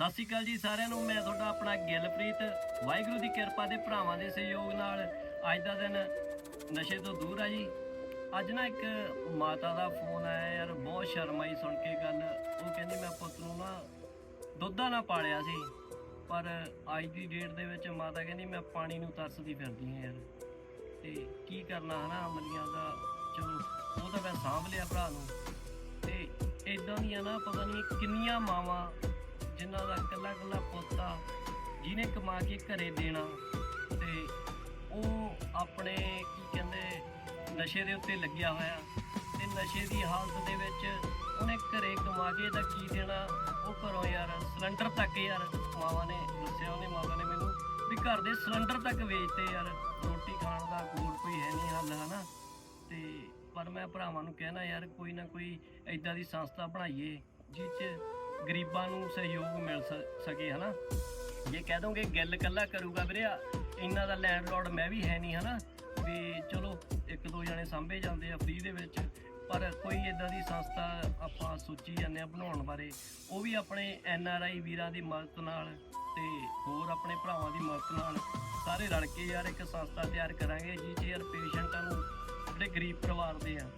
ਸਤਿ ਸ਼੍ਰੀ ਅਕਾਲ ਜੀ ਸਾਰਿਆਂ ਨੂੰ, ਮੈਂ ਤੁਹਾਡਾ ਆਪਣਾ ਗਿਲਪ੍ਰੀਤ। ਵਾਹਿਗੁਰੂ ਦੀ ਕਿਰਪਾ ਦੇ ਭਰਾਵਾਂ ਦੇ ਸਹਿਯੋਗ ਨਾਲ ਅੱਜ ਦਾ ਦਿਨ ਨਸ਼ੇ ਤੋਂ ਦੂਰ ਆ ਜੀ। ਅੱਜ ਨਾ ਇੱਕ ਮਾਤਾ ਦਾ ਫੋਨ ਆਇਆ ਯਾਰ, ਬਹੁਤ ਸ਼ਰਮ ਆਈ ਸੁਣ ਕੇ ਗੱਲ। ਉਹ ਕਹਿੰਦੀ, ਮੈਂ ਪੁੱਤ ਨੂੰ ਨਾ ਦੁੱਧਾ ਨਾ ਪਾਲਿਆ ਸੀ, ਪਰ ਅੱਜ ਦੀ ਡੇਟ ਦੇ ਵਿੱਚ ਮਾਤਾ ਕਹਿੰਦੀ, ਮੈਂ ਪਾਣੀ ਨੂੰ ਤਰਸਦੀ ਫਿਰਦੀ ਹਾਂ ਯਾਰ। ਤੇ ਕੀ ਕਰਨਾ ਹਨਾ, ਅਮਲੀਆਂ ਦਾ? ਚਲੋ, ਉਹ ਤਾਂ ਮੈਂ ਸਾਂਭ ਲਿਆ ਭਰਾ ਨੂੰ। ਤੇ ਇਦਾਂ ਦੀਆਂ ਨਾ, ਪਤਾ ਨਹੀਂ ਕਿੰਨੀਆਂ ਮਾਵਾਂ ਜਿਨ੍ਹਾਂ ਦਾ ਇਕੱਲਾ ਇਕੱਲਾ ਪੁੱਤ ਜਿਹਨੇ ਕਮਾ ਕੇ ਘਰੇ ਦੇਣਾ ਤੇ ਉਹ ਆਪਣੇ, ਕੀ ਕਹਿੰਦੇ, ਨਸ਼ੇ ਦੇ ਉੱਤੇ ਲੱਗਿਆ ਹੋਇਆ। ਤੇ ਨਸ਼ੇ ਦੀ ਹਾਲਤ ਦੇ ਵਿੱਚ ਉਹਨੇ ਘਰੇ ਕਮਾ ਕੇ ਦਾ ਕੀ ਦੇਣਾ? ਉਹ ਘਰੋਂ ਯਾਰ ਸਿਲੰਡਰ ਤੱਕ ਯਾਰ ਮਾਵਾਂ ਨੇ ਦੱਸਿਆ, ਉਹਨੇ ਮਾਤਾ ਨੇ ਮੈਨੂੰ ਵੀ ਘਰ ਦੇ ਸਿਲੰਡਰ ਤੱਕ ਵੇਚਤੇ ਯਾਰ। ਰੋਟੀ ਖਾਣ ਦਾ ਕੋਲ ਕੋਈ ਹੈ ਨਹੀਂ ਹੱਲ, ਹਨਾ? ਤੇ ਪਰ ਮੈਂ ਭਰਾਵਾਂ ਨੂੰ ਕਹਿਣਾ, ਯਾਰ ਕੋਈ ਨਾ ਕੋਈ ਐਦਾਂ ਦੀ ਸੰਸਥਾ ਬਣਾਈਏ ਜਿਸ 'ਚ ਗਰੀਬਾਂ ਨੂੰ ਸਹਿਯੋਗ ਮਿਲ ਸ- ਸਕੇ ਹਨਾ? ਜੇ ਕਹਿ ਦੋਗੇ ਗੱਲ ਕੱਲਾ ਕਰੂਗਾ ਵੀਰੇ ਆ, ਇੰਨਾ ਦਾ ਲੈਂਡਲੋਰਡ ਮੈਂ ਵੀ ਹੈ ਨਹੀਂ ਹਨਾ? ਵੀ ਚਲੋ ਇੱਕ ਦੋ ਜਣੇ ਸਾਂਭੇ ਜਾਂਦੇ ਆ ਫ੍ਰੀ ਦੇ ਵਿੱਚ ਪਰ ਕੋਈ ਇਦਾਂ ਦੀ ਸੰਸਥਾ ਆਪਾਂ ਸੋਚੀ ਜਾਂਦੇ ਆ ਬਣਾਉਣ ਬਾਰੇ ਉਹ ਵੀ ਆਪਣੇ ਐਨ ਆਰ ਆਈ ਵੀਰਾਂ ਦੀ ਮਦਦ ਨਾਲ ਤੇ ਹੋਰ ਆਪਣੇ ਭਰਾਵਾਂ ਦੀ ਮਦਦ ਨਾਲ ਸਾਰੇ ਰਲ ਕੇ ਯਾਰ ਇੱਕ ਸੰਸਥਾ ਤਿਆਰ ਕਰਾਂਗੇ ਜਿਸ 'ਚ ਯਾਰ ਪੇਸ਼ੈਂਟਾਂ ਨੂੰ ਜਿਹੜੇ ਗਰੀਬ ਪਰਿਵਾਰ ਦੇ ਆ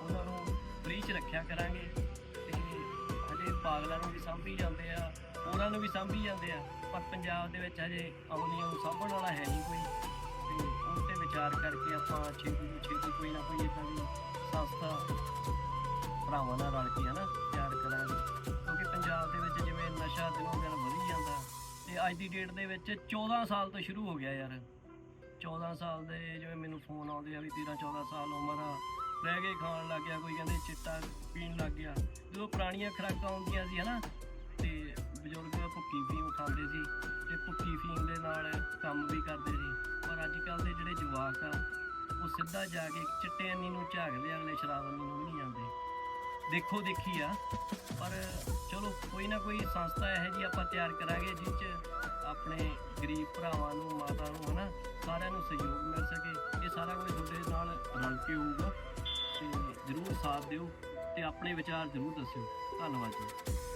ਉਹਨਾਂ ਨੂੰ ਫ੍ਰੀ 'ਚ ਰੱਖਿਆ ਕਰਾਂਗੇ। ਪਾਗਲਾਂ ਨੂੰ ਵੀ ਸਾਂਭੀ ਜਾਂਦੇ ਆ, ਹੋਰਾਂ ਨੂੰ ਵੀ ਸਾਂਭੀ ਜਾਂਦੇ ਆ, ਪਰ ਪੰਜਾਬ ਦੇ ਵਿੱਚ ਹਜੇ ਅਮਲੀਆਂ ਨੂੰ ਸਾਂਭਣ ਵਾਲਾ ਹੈ ਨਹੀਂ ਕੋਈ। ਤੇ ਉਹ ਤੇ ਵਿਚਾਰ ਕਰਕੇ ਆਪਾਂ ਛੇਤੀ ਤੋਂ ਛੇਤੀ ਕੋਈ ਨਾ ਕੋਈ ਇਦਾਂ ਦੀ ਸੰਸਥਾ ਭਰਾਵਾਂ ਨਾਲ ਰਲ ਕੇ ਹਨਾ ਤਿਆਰ ਕਰਾਂਗੇ। ਕਿਉਂਕਿ ਪੰਜਾਬ ਦੇ ਵਿੱਚ ਜਿਵੇਂ ਨਸ਼ਾ ਦਿਨੋਂ ਦਿਨ ਵਧੀ ਜਾਂਦਾ, ਤੇ ਅੱਜ ਦੀ ਡੇਟ ਦੇ ਵਿੱਚ 14 ਸਾਲ ਤੋਂ ਸ਼ੁਰੂ ਹੋ ਗਿਆ ਯਾਰ। 14 ਸਾਲ ਦੇ ਜਿਵੇਂ ਮੈਨੂੰ ਫੋਨ ਆਉਂਦੇ ਆ ਵੀ 13 14 ਸਾਲ ਉਮਰ ਆ ਰਹਿ ਕੇ ਖਾਣ ਲੱਗ ਗਿਆ ਕੋਈ ਕਹਿੰਦੇ ਚਿੱਟਾ ਪੀਣ ਲੱਗ ਗਿਆ। ਜਦੋਂ ਪੁਰਾਣੀਆਂ ਖੁਰਾਕਾਂ ਆਉਂਦੀਆਂ ਸੀ ਹਨਾ ਤੇ ਬਜ਼ੁਰਗ ਭੁੱਕੀ ਫੀਮ ਖਾਂਦੇ ਸੀ ਤੇ ਭੁੱਕੀ ਫੀਮ ਦੇ ਨਾਲ ਕੰਮ ਵੀ ਕਰਦੇ ਸੀ। ਪਰ ਅੱਜ ਕੱਲ ਦੇ ਜਿਹੜੇ ਜਵਾਕ ਆ ਉਹ ਸਿੱਧਾ ਜਾ ਕੇ ਚਿੱਟੇ ਅੰਨੀ ਨੂੰ ਝਾਕਦੇ ਆ, ਅਗਲੇ ਸ਼ਰਾਬ ਨੂੰ ਵੀ ਨਹੀਂ ਜਾਂਦੇ। ਦੇਖੋ ਦੇਖੀ ਆ ਪਰ ਚਲੋ ਕੋਈ ਨਾ ਕੋਈ ਸੰਸਥਾ ਇਹੋ ਜੀ ਆਪਾਂ ਤਿਆਰ ਕਰਾਂਗੇ ਜਿਸ 'ਚ ਆਪਣੇ ਗਰੀਬ ਭਰਾਵਾਂ ਨੂੰ ਮਾਤਾ ਨੂੰ ਹਨਾ ਸਾਰਿਆਂ ਨੂੰ ਸਹਿਯੋਗ ਮਿਲ ਸਕੇ। ਇਹ ਸਾਰਾ ਕੁਝ ਤੁਹਾਡੇ ਨਾਲ ਰਲ ਕੇ ਹੋਊਗਾ। ਜਰੂਰ ਸਾਥ ਦਿਓ ਤੇ ਆਪਣੇ ਵਿਚਾਰ ਜਰੂਰ ਦੱਸਿਓ। ਧੰਨਵਾਦ ਜੀ।